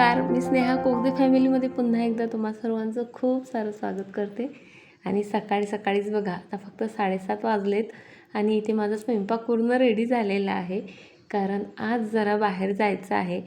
नमस्कार मी स्नेहा कोगदे फॅमिलीमध्ये पुन्हा एकदा तुम्हा सर्वांचं खूप सारं स्वागत करते. आणि सकाळी सकाळीच बघा आता फक्त साडेसात वाजलेत आणि इथे माझा स्वयंपाक पूर्ण रेडी झालेला आहे. कारण आज जरा बाहेर जायचं आहे.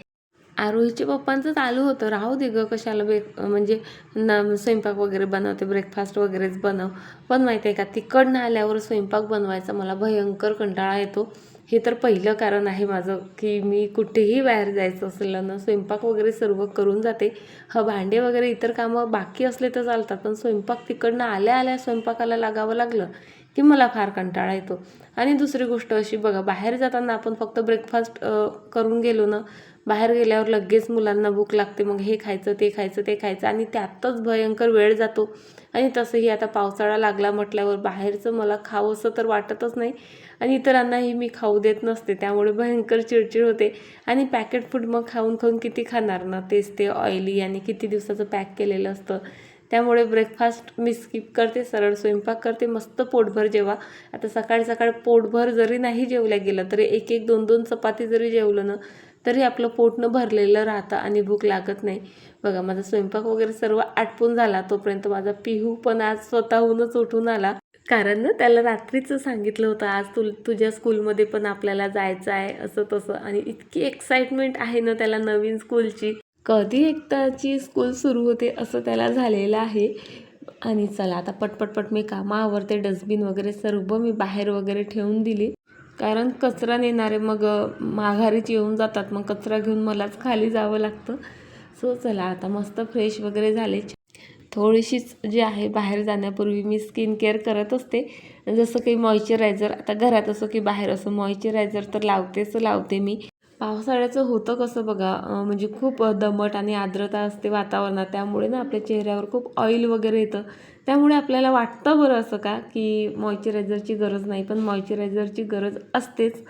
आरोहीच्या पप्पांचं चालू होतं. राहू दे गं कशाला ब्रेक म्हणजे न स्वयंपाक वगैरे बनवते ब्रेकफास्ट वगैरेच बनव. पण माहिती आहे का तिकडनं आल्यावर स्वयंपाक बनवायचा मला भयंकर कंटाळा येतो. हे तर पहिलं कारण आहे माझं की मी कुठेही बाहेर जायचं असेल ना स्वयंपाक वगैरे सर्व करून जाते. ह भांडे वगैरे इतर कामं बाकी असले तर चालतात पण स्वयंपाक तिकडनं आल्या आल्या स्वयंपाकाला लागावं लागलं. की मला फार कंटाळा येतो. आणि दुसरी गोष्ट अशी बघा बाहेर जाताना आपण फक्त ब्रेकफास्ट करून गेलो ना बाहेर गेल्यावर लगेच मुलांना भूक लागते मग हे खायचं ते खायचं ते खायचं आणि त्यातच भयंकर वेळ जातो. आणि तसंही आता पावसाळा लागला म्हटल्यावर बाहेरचं मला खावंसं तर वाटतच नाही आणि इतरांनाही मी खाऊ देत नसते त्यामुळे भयंकर चिडचिड होते. आणि पॅकेट फूड मग खाऊन खाऊन किती खाणार ना तेच ते ऑइली आणि किती दिवसाचं पॅक केलेलं असतं. त्यामुळे ब्रेकफास्ट मी स्किप करते सरळ स्वयंपाक करते मस्त पोटभर जेवा. आता सकाळी सकाळी पोटभर जरी नाही जेवल्या गेलं तरी एक एक दोन दोन चपाती जरी जेवलं ना तरी आपलं पोटनं भरलेलं राहतं आणि भूक लागत नाही. बघा माझा स्वयंपाक वगैरे सर्व आटपून झाला तोपर्यंत माझा पिहू पण आज स्वतःहूनच उठून आला. कारण ना त्याला रात्रीचं सांगितलं होतं आज तु तुझ्या स्कूलमध्ये पण आपल्याला जायचं आहे असं तसं आणि इतकी एक्साइटमेंट आहे ना त्याला नवीन स्कूलची कधी एकदाची स्कूल सुरू होते असं त्याला झालेलं आहे. आणि चला आता पटपटपट मी कामं आवरते डस्टबिन वगैरे सर्व मी बाहेर वगैरे ठेवून दिली. कारण कचरा नेणारे मग माघारीच येऊन जातात. मग कचरा घेऊन मलाच खाली जावं लागतं. सो चला आता मस्त फ्रेश वगैरे झाले. थोडीशीच जी आहे बाहेर जाण्यापूर्वी मी स्किन केअर करत असते. जसं काही मॉइश्चरायझर आता घरात असो की बाहेर असो मॉइश्चरायझर तर लावतेच लावते मी. पावसाळ्याचं होतं कसं बघा म्हणजे खूप दमट आणि आर्द्रता असते वातावरणात. त्यामुळे ना आपल्या चेहऱ्यावर खूप ऑइल वगैरे येतं. त्यामुळे आपल्याला वाटतं बरं असं का की मॉइश्चरायझरची गरज नाही. पण मॉइश्चरायझरची गरज असतेच.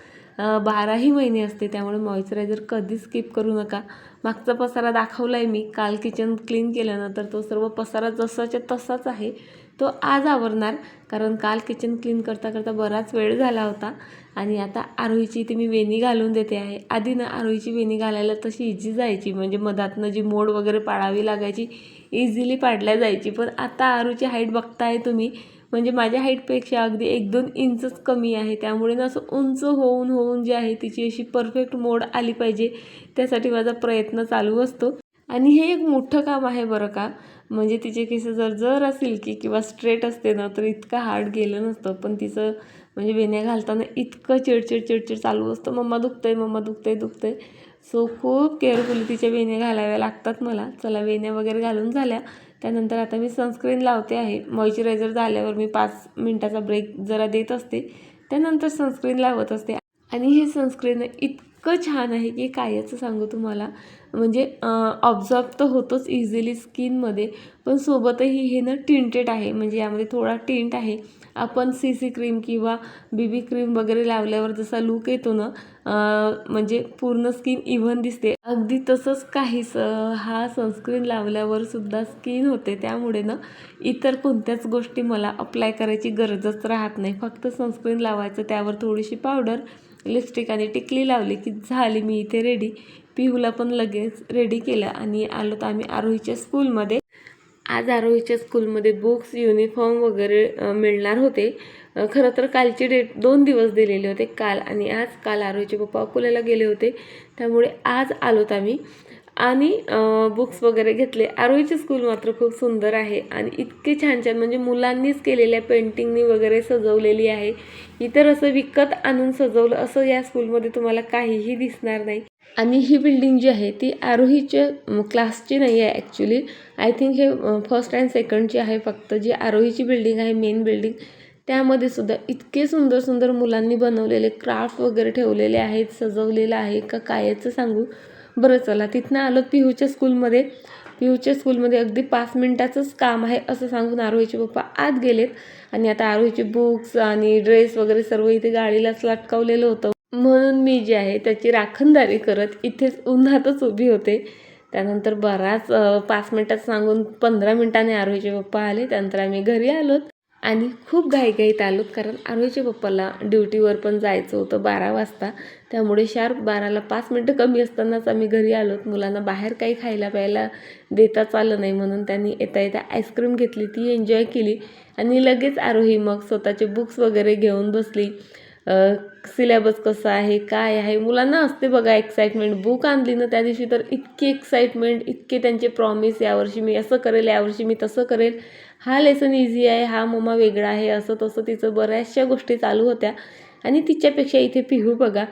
बाराही महिने असते त्यामुळे मॉइश्चरायझर कधीच स्किप करू नका. मागचा पसारा दाखवला आहे मी. काल किचन क्लीन केल्यानंतर तो सर्व पसारा जसाच्या तसाच आहे. तो आज आवरणार. कारण काल किचन क्लीन करता करता बराच वेळ झाला होता. आणि आता आरोहीची इथे मी वेणी घालून देते आहे. आधी ना आरोहीची वेणी घालायला तशी इझी जायची. म्हणजे मधातनं जी मोड वगैरे पाळावी लागायची इझिली पाडल्या जायची. पण आता आरूची हाईट बघताय तुम्ही. म्हणजे माझ्या हाईटपेक्षा अगदी एक दोन इंचच कमी आहे. त्यामुळे ना असं उंच होऊन होऊन जी आहे तिची अशी परफेक्ट मोड आली पाहिजे. त्यासाठी माझा प्रयत्न चालू असतो. आणि हे एक मोठं काम आहे बरं का. म्हणजे तिचे केस जर जर असेल की किंवा स्ट्रेट असते ना तर इतकं हार्ड गेलं नसतं. पण तिचं म्हणजे वेण्या घालताना इतकं चिडचिड चिडचिड चालू असतं. मम्मा दुखतंय मम्मा दुखतंय दुखतंय. सो खूप केअरफुली तिच्या वेण्या घालाव्या लागतात मला. चला वेण्या वगैरे घालून झाल्या. त्यानंतर आता मी सनस्क्रीन लावते आहे. मॉइश्चरायझर झाल्यावर मी पाच मिनटाचा ब्रेक जरा देत असते. त्यानंतर सनस्क्रीन लावत असते. आणि हे सनस्क्रीन इतकं छान आहे की कायचं सांगू तुम्हाला? म्हणजे ऑब्झॉर्ब तर होतोच इझिली स्किनमध्ये पण सोबतही हे ना टिंटेड आहे. म्हणजे यामध्ये थोडा टिंट आहे. आपण सी सी क्रीम किंवा बी बी क्रीम वगैरे लावल्यावर जसा लूक येतो ना म्हणजे पूर्ण स्किन इव्हन दिसते. अगदी तसंच काहीच हा सनस्क्रीन लावल्यावर सुद्धा स्किन होते. त्यामुळे ना इतर कोणत्याच गोष्टी मला अप्लाय करायची गरजच राहत नाही. फक्त सनस्क्रीन लावायचं त्यावर थोडीशी पावडर लिपस्टिक आणि टिकली लावली की झाली मी इथे रेडी पिहूला पण लगेच रेडी केलं आणि आलो तर आम्ही आरोहीच्या स्कूलमध्ये आज आरोहीच्या स्कूलमध्ये बुक्स युनिफॉर्म वगैरे मिळणार होते. खरं तर कालची डेट दोन दिवस दिलेले होते काल आणि आज. काल आरोहीचे पप्पा अकोल्याला गेले होते. त्यामुळे आज आलोत आम्ही. आणि बुक्स वगैरे घेतले. आरोहीचे स्कूल मात्र खूप सुंदर आहे आणि इतके छान छान म्हणजे मुलांनीच केलेल्या पेंटिंगनी वगैरे सजवलेली आहे. इतर असं विकत आणून सजवलं असं या स्कूलमध्ये तुम्हाला काहीही दिसणार नाही. आणि ही बिल्डिंग जी आहे ती आरोहीच्या क्लासची नाही आहे ॲक्च्युली आय थिंक हे फर्स्ट अँड सेकंडची आहे फक्त जी आरोहीची बिल्डिंग आहे मेन बिल्डिंग त्यामध्ये सुद्धा इतके सुंदर सुंदर मुलांनी बनवलेले क्राफ्ट वगैरे ठेवलेले आहेत सजवलेलं आहे. का कायचं सांगू? बरं चला. तिथनं आलो पिहूच्या स्कूलमध्ये. पिहूच्या स्कूलमध्ये अगदी पाच मिनटाचंच काम आहे असं सांगून आरोहीचे पप्पा आत गेलेत. आणि आता आरोहीचे बुक्स आणि ड्रेस वगैरे सर्व इथे गाडीलाच लटकावलेलं होतं. म्हणून मी जे आहे त्याची राखणदारी करत इथेच उन्हातच उभी होते. त्यानंतर बराच पाच मिनटात सांगून पंधरा मिनटाने आरोहीचे पप्पा आले. त्यानंतर आम्ही घरी आलोत. आणि खूप घाईघाईत आलो कारण आरोहीच्या पप्पाला ड्युटीवर पण जायचं होतं बारा वाजता. त्यामुळे शार्प बाराला पाच मिनटं कमी असतानाच आम्ही घरी आलोत. मुलांना बाहेर काही खायला प्यायला देताच आलं नाही म्हणून त्यांनी येता येता आईस्क्रीम घेतली ती एन्जॉय केली आणि लगेच आरोही मग स्वतःचे बुक्स वगैरे घेऊन बसली. सिलेबस कसं आहे काय आहे? मुलांना असते बघा एक्साइटमेंट. बुक आणली ना त्या दिवशी तर इतकी एक्साइटमेंट इतके त्यांचे प्रॉमिस यावर्षी मी असं करेल यावर्षी मी तसं करेल. हा लेसन इझी आहे हा मम्मा वेगळा आहे असं तसं तिचं बऱ्याचशा गोष्टी चालू होत्या. आणि तिच्यापेक्षा इथे पिहू बघा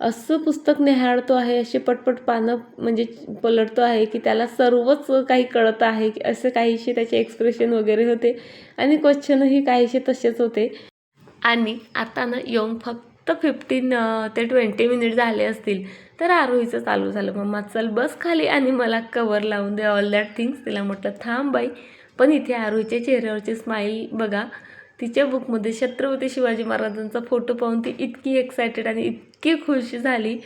असं पुस्तक निहाळतो आहे असे पटपट पानं म्हणजे पलटतो आहे की त्याला सर्वच काही कळत आहे की असे काहीसे त्याचे एक्सप्रेशन वगैरे होते आणि क्वेश्चनही काहीसे तसेच होते. आणि आता ना येऊन फक्त फिफ्टीन ते ट्वेंटी मिनिट झाले असतील तर आरोहीचं चालू झालं. मम्मा चल बस खाली आणि मला कवर लावून दे ऑल दॅट थिंग्स तिला म्हटलं थांब बाई. पण इथे आरोहीच्या चेहऱ्यावरची स्माईल बघा. तिच्या बुकमध्ये छत्रपती शिवाजी महाराजांचा फोटो पाहून ती इतकी एक्सायटेड आणि इतकी खुश झाली.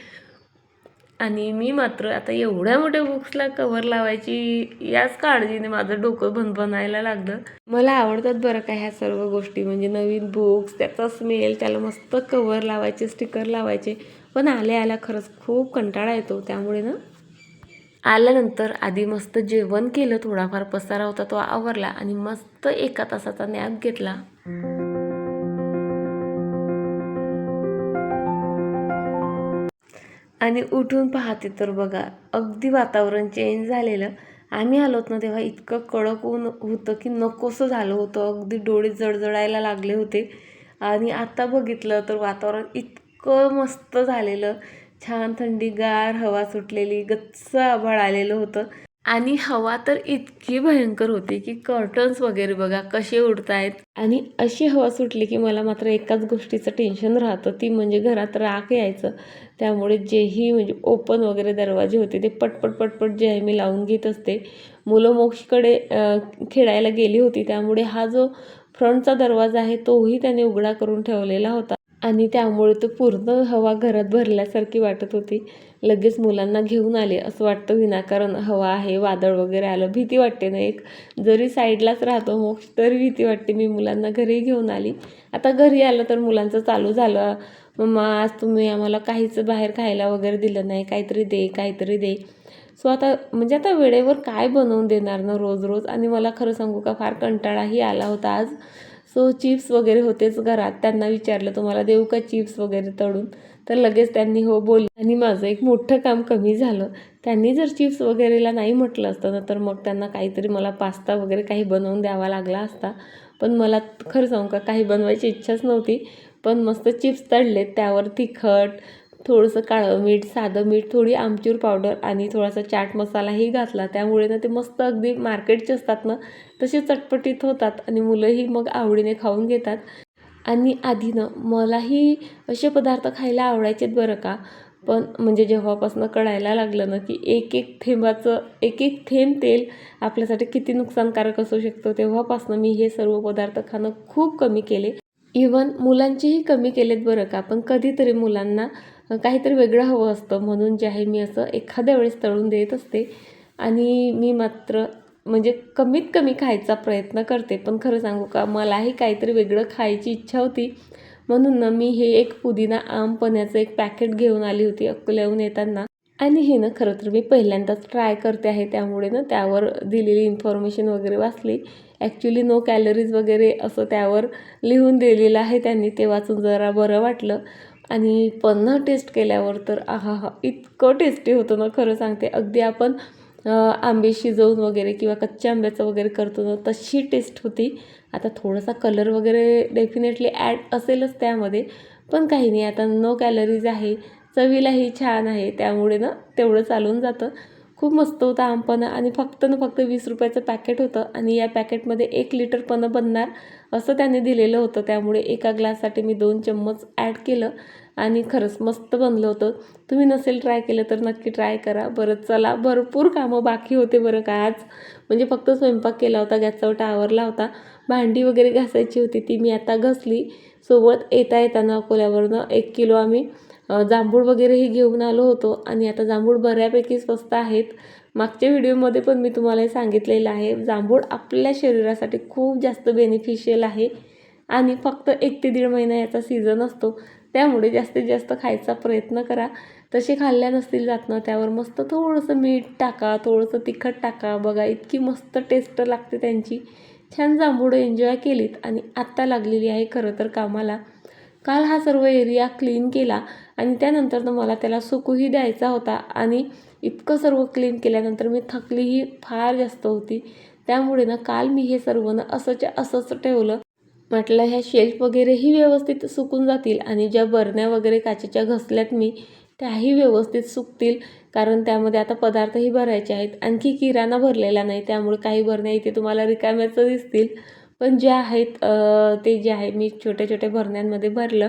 आणि मी मात्र आता एवढ्या मोठ्या बुक्सला कवर लावायची याच काळजीने माझं डोकं भनभनायला लागलं. मला आवडतात बरं का ह्या सर्व गोष्टी. म्हणजे नवीन बुक्स त्याचा स्मेल त्याला मस्त कवर लावायचे स्टिकर लावायचे. पण आल्या आल्या खरंच खूप कंटाळा येतो त्यामुळे ना. आल्यानंतर आधी मस्त जेवण केलं थोडाफार पसारा होता तो आवरला आणि मस्त एका तासाचा नॅप घेतला. आणि उठून पाहते तर बघा अगदी वातावरण चेंज झालेलं. आम्ही आलोत ना तेव्हा इतकं कडक ऊन होतं की नकोसं झालं होतं. अगदी डोळे जळजळायला लागले होते. आणि आता बघितलं तर वातावरण इतकं मस्त झालेलं. छान थंडीगार हवा सुटलेली गच्च आभाळ आलेलं होतं. आणि हवा तर इतकी भयंकर होती की कर्टन्स वगैरे बघा कसे उडतायत. आहेत आणि अशी हवा सुटली की मला मात्र एकाच गोष्टीचं टेन्शन राहतं ती म्हणजे घरात राख यायचं. त्यामुळे जेही म्हणजे ओपन वगैरे दरवाजे होते ते पटपट पटपट जे आहे मी लावून घेत असते. मुलं मोक्षकडे खेळायला गेली होती त्यामुळे हा जो फ्रंटचा दरवाजा आहे तोही त्याने उघडा करून ठेवलेला होता. आणि त्यामुळे तो पूर्ण हवा घरात भरल्यासारखी वाटत होती. लगेच मुलांना घेऊन आले असं वाटतं विनाकारण हवा आहे वादळ वगैरे आलं भीती वाटते ना एक. जरी साईडलाच राहतो मोक्ष तरी भीती वाटते मी मुलांना घरी घेऊन आली. आता घरी आलं तर मुलांचं चालू झालं. मम्मा आज तुम्ही आम्हाला काहीच बाहेर खायला वगैरे दिलं नाही. काहीतरी दे काहीतरी दे. सो आता म्हणजे आता वेळेवर काय बनवून देणार ना रोज रोज? आणि मला खरं सांगू का फार कंटाळाही आला होता आज. सो चिप्स वगैरे होतेच घरात. त्यांना विचारलं तुम्हाला देऊ का चिप्स वगैरे तळून? तर लगेच त्यांनी हो बोल आणि माझं एक मोठं काम कमी झालं. त्यांनी जर चिप्स वगैरेला नाही म्हटलं असतं ना तर मग त्यांना काहीतरी मला पास्ता वगैरे काही बनवून द्यावा लागला असता. पण मला खरं सांगू का काही बनवायची इच्छाच नव्हती. पण मस्त चिप्स तळले त्यावर तिखट थोडंसं काळं मीठ साधं मीठ थोडी आमचूर पावडर आणि थोडासा चाट मसालाही घातला. त्यामुळे ना ते मस्त अगदी मार्केटचे असतात ना तसे चटपटीत होतात आणि मुलंही मग आवडीने खाऊन घेतात. आणि आधी ना मलाही असे पदार्थ खायला आवडायचेत बरं का पण म्हणजे जेव्हापासून कळायला लागलं ना की एक एक थेंबाचं एक एक थेंब तेल आपल्यासाठी किती नुकसानकारक असू शकतो तेव्हापासून मी हे सर्व पदार्थ खाणं खूप कमी केले. इवन मुलांचेही कमी केलेत बरं का पण कधीतरी मुलांना काहीतरी वेगळं हवं असतं. म्हणून जे आहे मी असं एखाद्या वेळेस तळून देत असते. आणि मी मात्र म्हणजे कमीत कमी खायचा प्रयत्न करते. पण खरं सांगू का मलाही काहीतरी वेगळं खायची इच्छा होती. म्हणून ना मी हे एक पुदिना आमपण्याचं एक पॅकेट घेऊन आली होती अकोल्याहून येताना. आणि हे ना खरं तर मी पहिल्यांदाच ट्राय करते आहे. त्यामुळे ना त्यावर दिलेली इन्फॉर्मेशन वगैरे वाचली. ॲक्च्युली नो कॅलरीज वगैरे असं त्यावर लिहून दिलेलं आहे त्यांनी. ते वाचून जरा बरं वाटलं. आणि पुन्हा टेस्ट केल्यावर तर आहा हा इतकं टेस्टी होतं ना खरं सांगते. अगदी आपण आंबे शिजवून वगैरे किंवा कच्च्या आंब्याचं वगैरे करतो ना तशी टेस्ट होती. आता थोडासा कलर वगैरे डेफिनेटली ॲड असेलच त्यामध्ये पण काही नाही. आता नो कॅलरीज आहे चवीलाही छान आहे त्यामुळे ना तेवढं चालून जातं. खूप मस्त होतं आमपणं आणि फक्त ना फक्त वीस रुपयाचं पॅकेट होतं आणि या पॅकेटमध्ये एक लिटर पणं बनणार असं त्याने दिलेलं होतं. त्यामुळे एका ग्लाससाठी मी दोन चम्मच ॲड केलं आणि खरंच मस्त बनलं होतं. तुम्ही नसेल ट्राय केलं तर नक्की ट्राय करा. बरं चला भरपूर कामं बाकी होते बरं का आज. म्हणजे फक्त स्वयंपाक केला होता गॅसचा आवरला होता. भांडी वगैरे घासायची होती ती मी आता घसली. सोबत येता येताना अकोल्यावरनं एक किलो आम्ही जांभूळ वगैरेही घेऊन आलो होतो आणि आता जांभूळ बऱ्यापैकी स्वस्त आहेत. मागच्या व्हिडिओमध्ये पण मी तुम्हाला हे सांगितलेलं आहे. जांभूळ आपल्या शरीरासाठी खूप जास्त बेनिफिशियल आहे आणि फक्त एक ते दीड महिना याचा सीझन असतो. त्यामुळे जास्तीत जास्त खायचा प्रयत्न करा. तसे खाल्ल्या नसतील जात ना त्यावर मस्त थोडंसं मीठ टाका थोडंसं तिखट टाका. बघा इतकी मस्त टेस्ट लागते त्यांची. छान जांभूळ एन्जॉय केलीत आणि आत्ता लागलेली आहे खरं तर कामाला. काल हा सर्व एरिया क्लीन केला आणि त्यानंतर मला त्याला सुकूही द्यायचा होता आणि इतकं सर्व क्लीन केल्यानंतर मी थकलीही फार जास्त होती. त्यामुळे ना काल मी हे सर्व ना असंच्या असंच ठेवलं. म्हटलं ह्या शेल्फ वगैरेही व्यवस्थित सुकून जातील आणि ज्या बरण्या वगैरे काचेच्या घसल्यात मी त्याही व्यवस्थित सुकतील. कारण त्यामध्ये आता पदार्थही भरायचे आहेत. आणखी किराणा भरलेला नाही त्यामुळे काही बरण्या इथे तुम्हाला रिकाम्याचं दिसतील. पण जे आहेत ते जे आहे मी छोट्या छोट्या भरण्यांमध्ये भरलं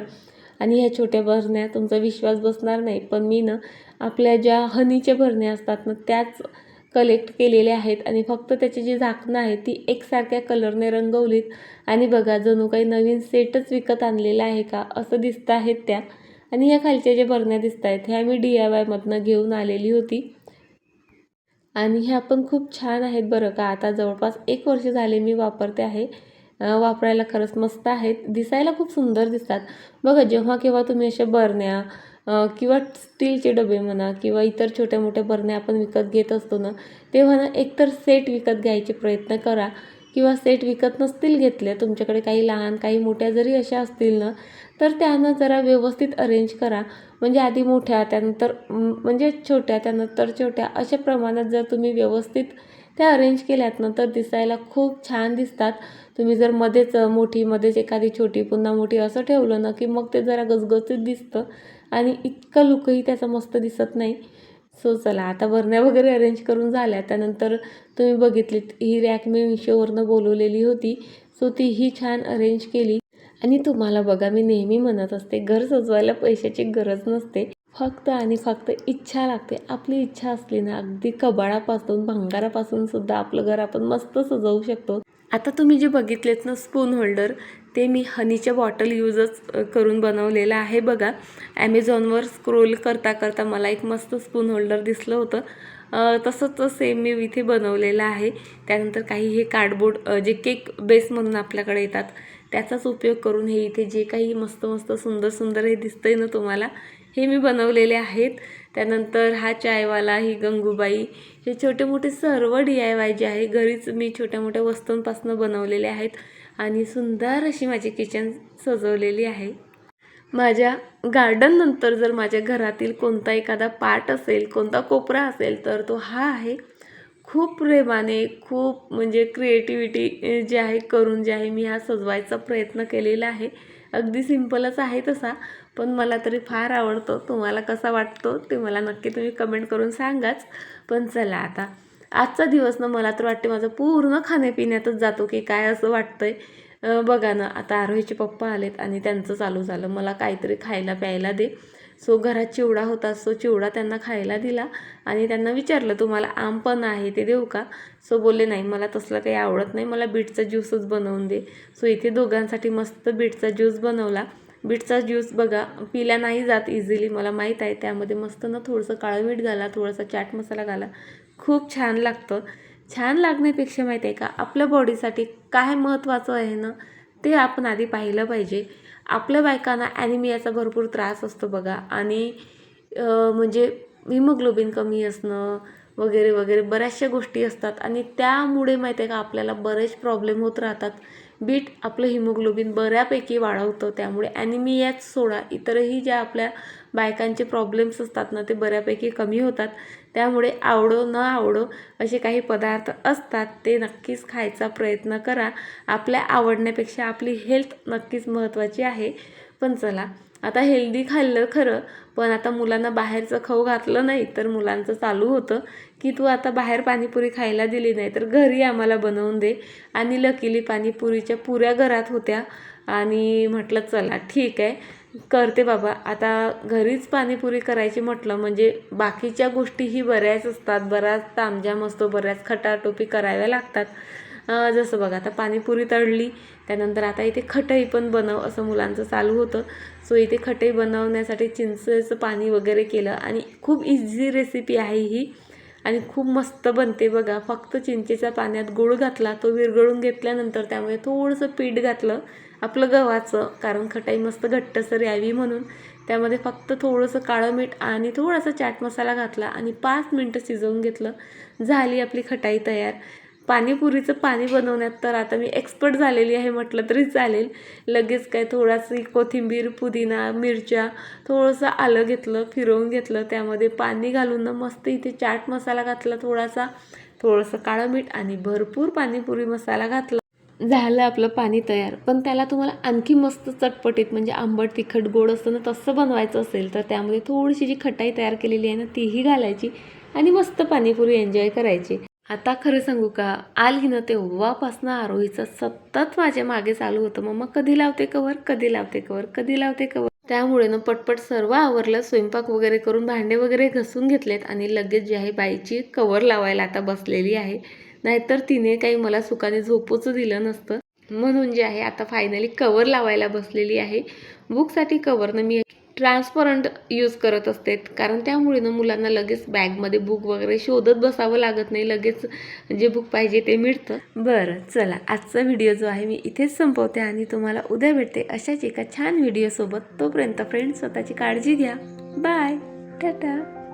आणि ह्या छोट्या भरण्या तुमचा विश्वास बसणार नाही. पण मी ना आपल्या ज्या हनीच्या भरण्या असतात ना त्याच कलेक्ट केलेल्या आहेत आणि फक्त त्याची जी झाकणं आहे ती एकसारख्या कलरने रंगवलीत. आणि बघा जणू काही नवीन सेटच विकत आणलेला आहे का असं दिसत आहेत त्या. आणि ह्या खालच्या ज्या बरण्या दिसत आहेत ह्या मी डी आय वायमधनं घेऊन आलेली होती. आणि ह्या पण खूप छान आहेत बरं का. आता जवळपास एक वर्ष झाले मी वापरते आहे. वापरायला खरंच मस्त आहेत. दिसायला खूप सुंदर दिसतात. बघा जेव्हा केव्हा तुम्ही अशा बरण्या किंवा स्टीलचे डबे म्हणा किंवा इतर छोट्या मोठ्या बरण्या आपण विकत घेत असतो ना तेव्हा ना एकतर सेट विकत घ्यायचे प्रयत्न करा. किंवा सेट विकत नसतील घेतले तुमच्याकडे काही लहान काही मोठ्या जरी अशा असतील ना तर त्यांना जरा व्यवस्थित अरेंज करा. म्हणजे आधी मोठ्या त्यानंतर म्हणजे छोट्या त्यानंतर छोट्या. अशा प्रमाणात जर तुम्ही व्यवस्थित त्या अरेंज केल्यात ना तर दिसायला खूप छान दिसतात. तुम्ही जर मध्येच मोठी मध्येच एखादी छोटी पुन्हा मोठी असं ठेवलं ना की मग ते जरा गजगजीत दिसतं. आणि इतकं लुकही त्याचा मस्त दिसत नाही. सो चला आता बरण्या वगैरे अरेंज करून झाल्या. त्यानंतर तुम्ही बघितलीत ही रॅक मी मिशोवरनं बोलवलेली होती. सो तीही छान अरेंज केली. आणि तुम्हाला बघा मी नेहमी म्हणत असते घर सजवायला पैशाची गरज नसते. फक्त आणि फक्त इच्छा लागते. आपली इच्छा असली ना अगदी कबाडापासून भंगारापासून सुद्धा आपलं घर आपण मस्त सजवू शकतो. आता तुम्ही जे बघितलेत ना स्पून होल्डर ते मी हनीच्या बॉटल यूजच करून बनवलेलं आहे बघा. ॲमेझॉनवर स्क्रोल करता करता मला एक मस्त स्पून होल्डर दिसलं होतं. तसंच सेम मी इथे बनवलेलं आहे. त्यानंतर काही हे कार्डबोर्ड जे केक बेस म्हणून आपल्याकडे येतात त्याचाच उपयोग करून हे इथे जे काही मस्त मस्त सुंदर सुंदर हे दिसतंय ना तुम्हाला हे मी बनवलेले आहेत. त्यानंतर हा चायवाला ही गंगूबाई हे छोटे मोठे सर्व डी आय वाय जे आहे घरीच मी छोट्या मोठ्या वस्तूंपासून बनवलेले आहेत आणि सुंदर अशी माझी किचन सजवलेली आहे. माझ्या गार्डननंतर जर माझ्या घरातील कोणता एखादा पार्ट असेल कोणता कोपरा असेल तर तो हा आहे. खूप प्रेमाने खूप म्हणजे क्रिएटिव्हिटी जे आहे करून जे आहे मी हा सजवायचा प्रयत्न केलेला आहे. अगदी सिम्पलच आहे तसा पण मला तरी फार आवडतो. तुम्हाला कसा वाटतो ते मला नक्की तुम्ही कमेंट करून सांगाच. पण चला आता आजचा दिवस ना मला तर वाटते माझं पूर्ण खाण्यापिण्यातच जातो की काय असं वाटतंय. बघा ना आता आरोहीचे पप्पा आलेत आणि त्यांचं चालू झालं. मला काहीतरी खायला प्यायला दे. सो घरात चिवडा होता सो चिवडा त्यांना खायला दिला आणि त्यांना विचारलं तुम्हाला आम पण आहे ते देऊ का? सो बोलले नाही मला तसलं काही आवडत नाही मला बीटचा ज्यूसच बनवून दे. सो इथे दोघांसाठी मस्त बीटचा ज्यूस बनवला. बीटचा ज्यूस बघा पिला नाही जात इझिली मला माहीत आहे त्यामध्ये मस्त ना थोडंसं काळं मीठ घाला थोडासा चाट मसाला घाला. खूप छान लागतं. छान लागण्यापेक्षा माहीत आहे का आपल्या बॉडीसाठी काय महत्त्वाचं आहे ना ते आपण आधी पाहिलं पाहिजे. आपल्या बायकांना ॲनिमियाचा भरपूर त्रास असतो बघा. आणि म्हणजे हिमोग्लोबिन कमी असणं वगैरे वगैरे बऱ्याचशा गोष्टी असतात. आणि त्यामुळे माहिती आहे का आपल्याला बरेच प्रॉब्लेम होत राहतात. बीट आपलं हिमोग्लोबिन बऱ्यापैकी वाढवतं. त्यामुळे ॲनिमियाच सोडा. इतरही ज्या आपल्या बायकांचे प्रॉब्लेम्स असतात ना ते बऱ्यापैकी कमी होतात. त्यामुळे आवडो न आवडो असे काही पदार्थ असतात ते नक्कीच खायचा प्रयत्न करा. आपल्या आवडण्यापेक्षा आपली हेल्थ नक्कीच महत्त्वाची आहे. पण चला आता हेल्दी खाल्लं खरं पण आता मुलांना बाहेरचं खाऊ घातलं नाही तर मुलांचं चालू होतं की तू आता बाहेर पाणीपुरी खायला दिली नाही तर घरी आम्हाला बनवून दे. आणि लकीली पाणीपुरीच्या पुऱ्या घरात होत्या आणि म्हटलं चला ठीक आहे. करते बाबा. आता घरीच पाणीपुरी करायची म्हटलं म्हणजे बाकीच्या गोष्टीही बऱ्याच असतात. बराच तामजाम असतो बऱ्याच खटाटोपी कराव्या लागतात. जसं बघा आता पाणीपुरी तळली त्यानंतर आता इथे खटई पण बनव असं मुलांचं चालू होतं. सो इथे खटई बनवण्यासाठी चिंचेचं पाणी वगैरे केलं. आणि खूप इझी रेसिपी आहे ही. आणि खूप मस्त बनते बघा. फक्त चिंचेच्या पाण्यात गूळ घातला तो विरघळून घेतल्यानंतर त्यामुळे थोडंसं पीठ घातलं आपलं गव्हाचं कारण खटाई मस्त घट्टसर यावी म्हणून. त्यामध्ये फक्त थोडंसं काळं मीठ आणि थोडासा चाट मसाला घातला आणि पाच मिनटं शिजवून घेतलं. झाली आपली खटाई तयार. पाणीपुरीचं पाणी बनवण्यात तर आता मी एक्सपर्ट झालेली आहे म्हटलं तरी चालेल. लगेच काय थोडासी कोथिंबीर पुदिना मिरच्या थोडंसं आलं घेतलं फिरवून घेतलं. त्यामध्ये पाणी घालून ना मस्त इथे चाट मसाला घातला थोडासा. थोडंसं काळं मीठ आणि भरपूर पाणीपुरी मसाला घातला. झालं आपलं पाणी तयार. पण त्याला तुम्हाला आणखी मस्त चटपटीत म्हणजे आंबट तिखट गोड असतं ना तसं बनवायचं असेल तर त्यामध्ये थोडीशी जी खटाई तयार केलेली आहे ना तीही घालायची आणि मस्त पाणीपुरी एन्जॉय करायची. आता खरं सांगू का? आली ना तेव्हापासनं आरोहीचं सतत माझ्या मागे चालू होतं. मम्मा कधी लावते कवर? कधी लावते कवर? कधी लावते कवर? त्यामुळे ना पटपट सर्व आवरलं. स्वयंपाक वगैरे करून भांडे वगैरे घसून घेतलेत आणि लगेच जी आहे बाईची कवर लावायला आता बसलेली आहे. नाहीतर तिने काही मला सुखाने झोपूच दिलं नसतं. म्हणून जे आहे आता फायनली कवर लावायला बसलेली आहे. बुकसाठी कवरनं मी ट्रान्सपरंट यूज करत असते कारण त्यामुळे ना मुलांना लगेच बॅगमध्ये बुक वगैरे शोधत बसावं लागत नाही. लगेच जे बुक पाहिजे ते मिळतं. बरं चला. आजचा व्हिडिओ जो आहे मी इथेच संपवते आणि तुम्हाला उद्या भेटते अशाच एका छान व्हिडिओसोबत तोपर्यंत फ्रेंड्स स्वतःची काळजी घ्या. बाय टाटा